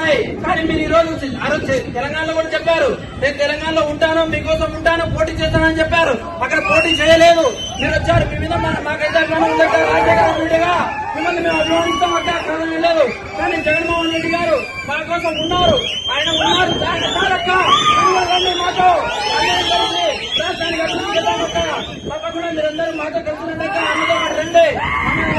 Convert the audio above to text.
ఉన్నాయి. కానీ మీరు ఈ రోజు ఆ రోజు తెలంగాణలో కూడా చెప్పారు. నేను తెలంగాణలో ఉంటాను మీకోసం ఉంటాను పోటీ చేస్తానని చెప్పారు. అక్కడ పోటీ చేయలేదు. మీరు వచ్చారు మీ మీద మాకైతే అభిమానం ఉంది రాజశేఖర రెడ్డిగా మిమ్మల్ని మేము అభిమానిస్తాం అంటే అక్కడ లేదు కానీ జగన్మోహన్ రెడ్డి గారు మా కోసం ఉన్నారు. ఆయన ఉన్నారు. దాని మాతో అందరం కలిసి రాష్ట్రానికి అభివృద్ధి చేద్దాం అక్క తప్పకుండా మీరందరూ మాతో కలిసి రండి అక్క అందరూ మాట రండి. మమ్మల్ని